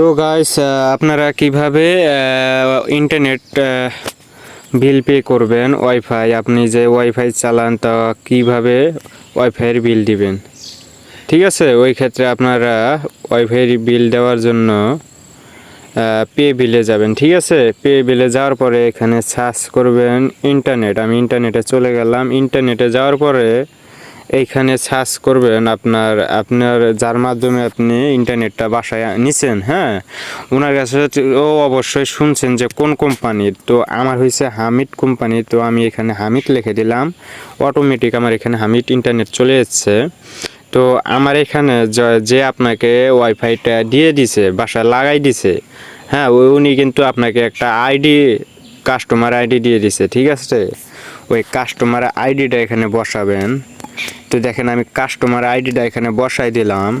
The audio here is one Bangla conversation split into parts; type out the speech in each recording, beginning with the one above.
তো গাইস আপনারা কীভাবে ইন্টারনেট বিল পে করবেন ওয়াইফাই আপনি যে ওয়াইফাই চালান, তা কীভাবে ওয়াইফাইয়ের বিল দিবেন? ঠিক আছে? ওই ক্ষেত্রে আপনারা ওয়াইফাইয়ের বিল দেওয়ার জন্য পে বিলে যাবেন, ঠিক আছে? পে বিলে যাওয়ার পরে এখানে সার্চ করবেন ইন্টারনেট আমি ইন্টারনেটে চলে গেলাম। ইন্টারনেটে যাওয়ার পরে এইখানে সার্চ করবেন আপনার আপনার যার মাধ্যমে আপনি ইন্টারনেটটা বাসায় নিছেন হ্যাঁ? ওনার কাছে ও অবশ্যই শুনছেন যে কোন কোম্পানির তো আমার হয়েছে হামিদ কোম্পানি তো আমি এখানে হামিদ লিখে দিলাম। অটোমেটিক আমার এখানে হামিদ ইন্টারনেট চলে এসছে। তো আমার এখানে যে আপনাকে ওয়াইফাইটা দিয়ে দিছে, বাসায় লাগাই দিছে হ্যাঁ? উনি কিন্তু আপনাকে একটা আইডি কাস্টমার আইডি দিয়ে দিছে, ঠিক আছে? ওই কাস্টমার আইডিটা এখানে বসাবেন। তো দেখেন আমি কাস্টমার আইডিটা এখানে বসাই দিলাম।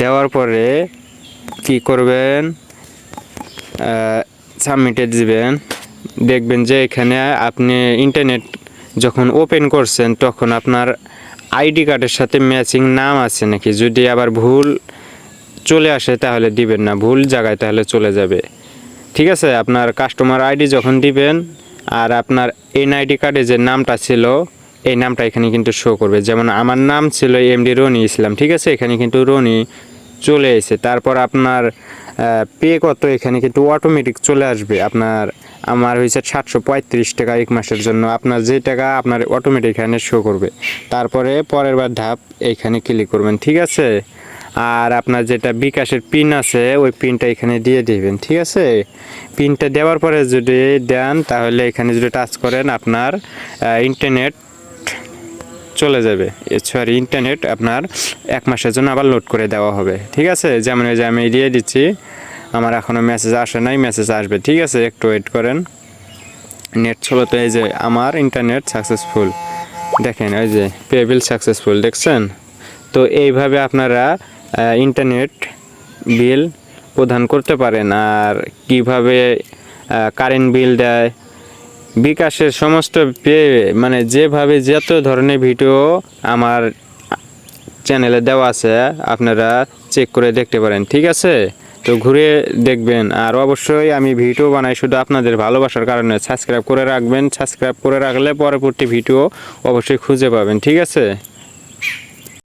দেওয়ার পরে কি করবেন? সাবমিটে দিবেন। দেখবেন যে এখানে আপনি ইন্টারনেট যখন ওপেন করছেন, তখন আপনার আইডি কার্ডের সাথে ম্যাচিং নাম আছে নাকি? যদি আবার ভুল চলে আসে, তাহলে দিবেন না। ভুল জায়গায় তাহলে চলে যাবে। ঠিক আছে? আপনার কাস্টমার আইডি যখন দিবেন, আর আপনার এনআইডি কার্ডে যে নামটা ছিল এই নামটা এখানে কিন্তু শো করবে। যেমন আমার নাম ছিল এমডি রনি ইসলাম, ঠিক আছে? এখানে কিন্তু রনি চলে এসে তারপর আপনার পে কত? এখানে কিন্তু অটোমেটিক চলে আসবে। আপনার, আমার হয়েছে সাতশো পঁয়ত্রিশ টাকা এক মাসের জন্য। আপনার যে টাকা, আপনার অটোমেটিক এখানে শো করবে। তারপরে পরের বার ধাপ এখানে ক্লিক করবেন, ঠিক আছে? আর আপনার যেটা বিকাশের পিন আছে, ওই পিনটা এখানে দিয়ে দিবেন, ঠিক আছে? পিনটা দেওয়ার পরে যদি দেন, তাহলে এখানে যদি টাচ করেন আপনার ইন্টারনেট চলে যাবে। সরি ইন্টারনেট আপনার এক মাসের জন্য আবার লোড করে দেওয়া হবে। ঠিক আছে? যেমন এই যে আমি দিয়ে দিচ্ছি, আমার এখনও মেসেজ আসে নাই মেসেজ আসবে। ঠিক আছে? একটু ওয়েট করেন। নেট ছিল তো এই যে আমার ইন্টারনেট সাকসেসফুল দেখেন ওই যে পেবিল সাকসেসফুল দেখছেন? তো এইভাবে আপনারা ইন্টারনেট বিল প্রদান করতে পারেন। আর কীভাবে কারেন্ট বিল দেয় বিকাশের সমস্ত পেয়ে মানে যেভাবে যত ধরনের ভিডিও আমার চ্যানেলে দেওয়া আছে, আপনারা চেক করে দেখতে পারেন, ঠিক আছে? তো ঘুরে দেখবেন, আর অবশ্যই আমি ভিডিও বানাই শুধু আপনাদের ভালোবাসার কারণে। সাবস্ক্রাইব করে রাখবেন, সাবস্ক্রাইব করে রাখলে পরবর্তী ভিডিও অবশ্যই খুঁজে পাবেন, ঠিক আছে?